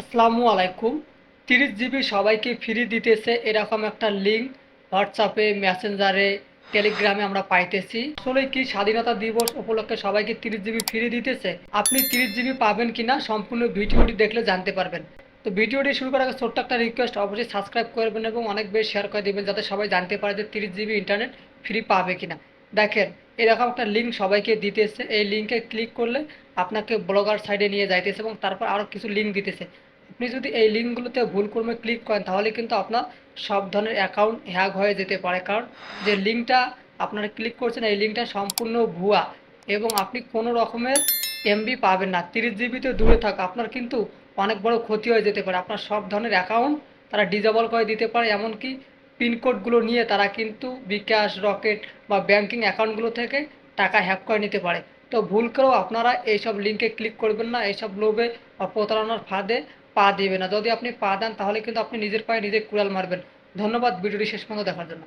আসসালামু আলাইকুম। তিরিশ জিবি সবাইকে ফ্রি দিতেছে এরকম একটা লিঙ্ক হোয়াটসঅ্যাপে মেসেঞ্জারে টেলিগ্রামে আমরা পাইতেছি। আসলে কি স্বাধীনতা দিবস উপলক্ষে সবাইকে তিরিশ জিবি ফ্রি দিতেছে? আপনি তিরিশ জিবি পাবেন কিনা সম্পূর্ণ ভিডিওটি দেখলে জানতে পারবেন। তো ভিডিওটি শুরু করার আগে ছোট্ট একটা রিকোয়েস্ট অবশ্যই সাবস্ক্রাইব করবেন এবং অনেক বেশি শেয়ার করে দেবেন যাতে সবাই জানতে পারে যে তিরিশ জিবি ইন্টারনেট ফ্রি পাবে কিনা। দেখেন, এরকম একটা লিঙ্ক সবাইকে দিতেছে। এই লিঙ্কে ক্লিক করলে আপনাকে ব্লগার সাইডে নিয়ে যাইতেছে এবং তারপর আরও কিছু লিঙ্ক দিতেছে। আপনি যদি এই লিঙ্কগুলোতে ভুল ক্রমে ক্লিক করেন, তাহলে কিন্তু আপনার সব ধরনের অ্যাকাউন্ট হ্যাক হয়ে যেতে পারে। কারণ যে লিঙ্কটা আপনারা ক্লিক করছেন, এই লিঙ্কটা সম্পূর্ণ ভুয়া এবং আপনি কোনো রকমের এমবি পাবেন না। তিরিশ জিবিতে দূরে থাক, আপনার কিন্তু অনেক বড় ক্ষতি হয়ে যেতে পারে। আপনার সব ধরনের অ্যাকাউন্ট তারা ডিজেবল করে দিতে পারে। এমনকি পিনকোডগুলো নিয়ে তারা কিন্তু বিকাশ, রকেট বা ব্যাংকিং অ্যাকাউন্টগুলো থেকে টাকা হ্যাক করে নিতে পারে। তো ভুল করেও আপনারা এইসব লিঙ্কে ক্লিক করবেন না, এইসব লোভে বা প্রতারণার ফাঁদে পা দিবে না। যদি আপনি পা দেন, তাহলে কিন্তু আপনি নিজের পায়ে নিজে কুড়াল মারবেন। ধন্যবাদ, ভিডিওটি শেষ পর্যন্ত দেখার জন্য।